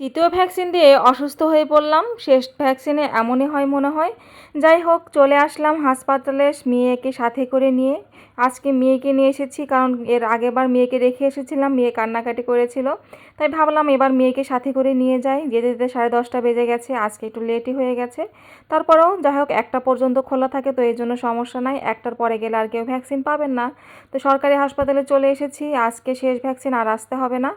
তৃতীয় ভ্যাকসিন দিয়ে অসুস্থ হয়ে পড়লাম। শেষ ভ্যাকসিনে এমনই হয় মনে হয়। যাই হোক, চলে আসলাম হাসপাতালে মেয়েকে সাথে করে নিয়ে। আজকে মেয়েকে নিয়ে এসেছি কারণ এর আগেবার মেয়েকে রেখে এসেছিলাম, মেয়ে কান্নাকাটি করেছিল। তাই ভাবলাম এবার মেয়েকে সাথে করে নিয়ে যাই। যেতে যেতে সাড়ে দশটা বেজে গেছে, আজকে একটু লেটই হয়ে গেছে। তারপরেও যাই হোক, একটা পর্যন্ত খোলা থাকে, তো এই জন্য সমস্যা নাই। একটার পরে গেলে আর কেউ ভ্যাকসিন পাবেন না। তো সরকারি হাসপাতালে চলে এসেছি। আজকে শেষ ভ্যাকসিন আর আসতে হবে না।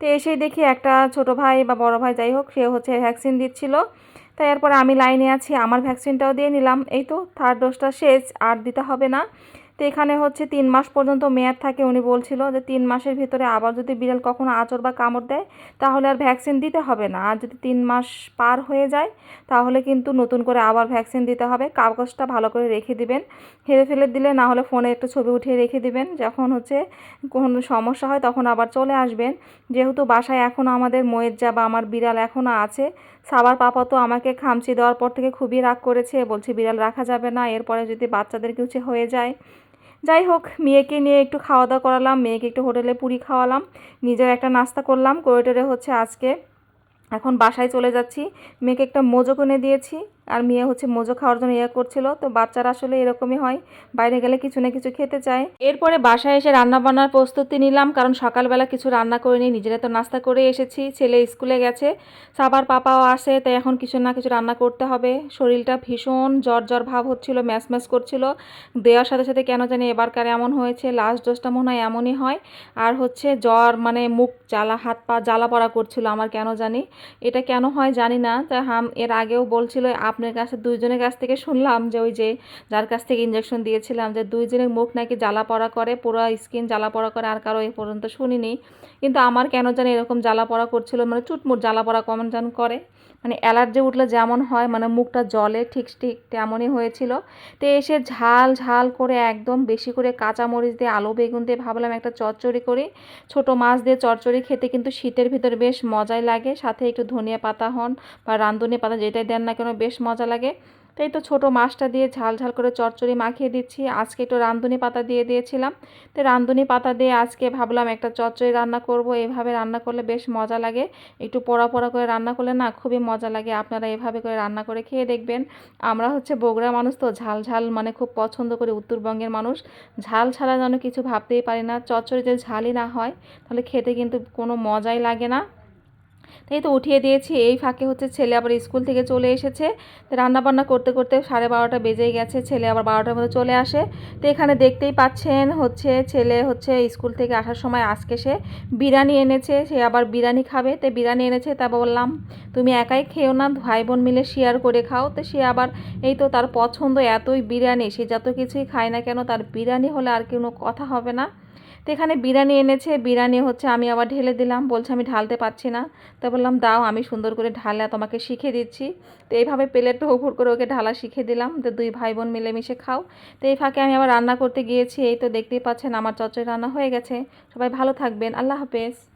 তো এসেই দেখি একটা ছোট ভাই বা বড় ভাই যাই হোক, সে হচ্ছে ভ্যাকসিন দিচ্ছিল। তাই এরপরে আমি লাইনে আছি, আমার ভ্যাকসিনটাও দিয়ে নিলাম। এই তো থার্ড ডোজটা শেষ, আর দিতে হবে না। তো এখানে হচ্ছে তিন মাস পর্যন্ত মেয়াদ থাকে। উনি বলছিল যে তিন মাসের ভিতরে আবার যদি বিড়াল কখনো আঁচড় বা কামড় দেয়, তাহলে আর ভ্যাকসিন দিতে হবে না। আর যদি তিন মাস পার হয়ে যায়, তাহলে কিন্তু নতুন করে আবার ভ্যাকসিন দিতে হবে। কাগজটা ভালো করে রেখে দিবেন। হেরে ফেলে দিলে না হলে ফোনে একটু ছবি উঠিয়ে রেখে দিবেন। যখন হচ্ছে কোনো সমস্যা হয় তখন আবার চলে আসবেন। যেহেতু বাসায় এখনও আমাদের ময়েজ্জা বা আমার বিড়াল এখনও আছে, সাবার পাপা তো আমাকে খামচি দেওয়ার পর থেকে খুবই রাগ করেছে। বলছে, বিড়াল রাখা যাবে না। এরপরে যদি বাচ্চাদের কিছু হয়ে যায় যাই হোক, মেয়েকে নিয়ে একটু খাওয়া দাওয়া করালাম, মেয়েকে একটু হোটেলে পুরি খাওয়ালাম নিজের একটা নাস্তা করলাম করিডোরে হচ্ছে আজকে। এখন বাসায় চলে যাচ্ছি, মেয়েকে একটা মোজো কিনে দিয়েছি। আর মেয়ে হচ্ছে মোজো খাওয়ার জন্য ইয়ে করছিল। তো বাচ্চারা আসলে এরকমই হয়, বাইরে গেলে কিছু না কিছু খেতে চায়। এরপরে বাসায় এসে রান্না বান্নার প্রস্তুতি নিলাম, কারণ সকালবেলা কিছু রান্না করে নিই নিজেরা তো নাস্তা করে এসেছি, ছেলে স্কুলে গেছে, সাবার পাপাও আসে তাই এখন কিছু না কিছু রান্না করতে হবে। শরীরটা ভীষণ জ্বর জ্বর ভাব হচ্ছিল ম্যাচ ম্যাচ করছিল। দেওয়ার সাথে সাথে কেন জানি এবারকার এমন হয়েছে লাস্ট ডোজটা মনে হয় এমনই হয়। আর হচ্ছে জ্বর মানে মুখ জ্বালা, হাত পা জ্বালা পড়া করছিল আমার, কেন জানি। এটা কেন হয় জানি না, তা হাম, এর আগেও বলছিল আপনার কাছে, দুইজনের কাছ থেকে শুনলাম যে ওই যে যার কাছ থেকে ইঞ্জেকশন দিয়েছিলাম যে দুইজনের মুখ নাকি জ্বালা পড়া করে, পুরো স্কিন জ্বালা পড়া করে, আর কারও এ পর্যন্ত শুনিনি। কিন্তু আমার কেন জানি এরকম জ্বালা পড়া করছিল মানে চুটমুট জ্বালা পড়া কমন যেন করে। মানে অ্যালার্জি উঠলে যেমন হয় মানে মুখটা জলে ঠিক ঠিক তেমনই হয়েছিল। তো এসে ঝাল ঝাল করে একদম বেশি করে কাঁচামরিচ দিয়ে, আলু, বেগুন দিয়ে ভাবলাম একটা চচ্চড়ি করি। ছোট মাছ দিয়ে চচ্চড়ি খেতে কিন্তু শীতের ভিতর বেশ মজাই লাগে। সাথে একটু ধনিয়া পাতা হন বা রাঁধুনি পাতা যেটাই দেন না কেন বেশ মজা লাগে। তাই তো ছোটো মাছটা দিয়ে ঝাল ঝাল করে চচ্চড়ি মাখিয়ে দিচ্ছি। আজকে একটু রাঁধুনি পাতা দিয়ে দিয়েছিলাম। তো রাঁধুনি পাতা দিয়ে আজকে ভাবলাম একটা চচ্চড়ি রান্না করব। এভাবে রান্না করলে বেশ মজা লাগে। একটু পোড়া পোড়া করে রান্না করলে না খুবই মজা লাগে। আপনারা এভাবে করে রান্না করে খেয়ে দেখবেন। আমরা হচ্ছে বগুড়া মানুষ তো ঝাল ঝাল মানে খুব পছন্দ করি, উত্তরবঙ্গের মানুষ। ঝাল ছাড়া যেন কিছু ভাবতেই পারি না। চচ্চড়ি যদি ঝালই না হয়, তাহলে খেতে কিন্তু কোনো মজাই লাগে না। এই তো উঠিয়ে দিয়েছি। এই ফাঁকে হচ্ছে ছেলে আবার স্কুল থেকে চলে এসেছে। তো রান্নাবান্না করতে করতে সাড়ে বারোটা বেজেই গেছে। ছেলে আবার বারোটার মধ্যে চলে আসে। তো এখানে দেখতেই পাচ্ছেন হচ্ছে ছেলে হচ্ছে স্কুল থেকে আসার সময় আজকে সে বিরিয়ানি এনেছে। সে আবার বিরিয়ানি খাবে। তো বিরিয়ানি এনেছে তা বললাম, তুমি একাই খেও না ভাই বোন মিলে শেয়ার করে খাও। তো সে আবার এই তো তার পছন্দ এতই বিরিয়ানি, সে যত কিছুই খায় না কেন তার বিরিয়ানি হলে আর কোনো কথা হবে না। তো এখানে বিরিয়ানি এনেছে, বিরিয়ানি হচ্ছে আমি আবার ঢেলে দিলাম, বলছে আমি ঢালতে পারছি না। তো বললাম, দাও, আমি সুন্দর করে ঢালা তোমাকে শিখে দিচ্ছি। তো এইভাবে প্লেটটা উপর করে ওকে ঢালা শিখে দিলাম, তো দুই ভাই বোন মিলেমিশে খাও। তো এই ফাঁকে আমি আবার রান্না করতে গিয়েছি, এই তো দেখতেই পাচ্ছেন আমার চচ্চড়ি রান্না হয়ে গেছে। সবাই ভালো থাকবেন, আল্লাহ হাফেজ।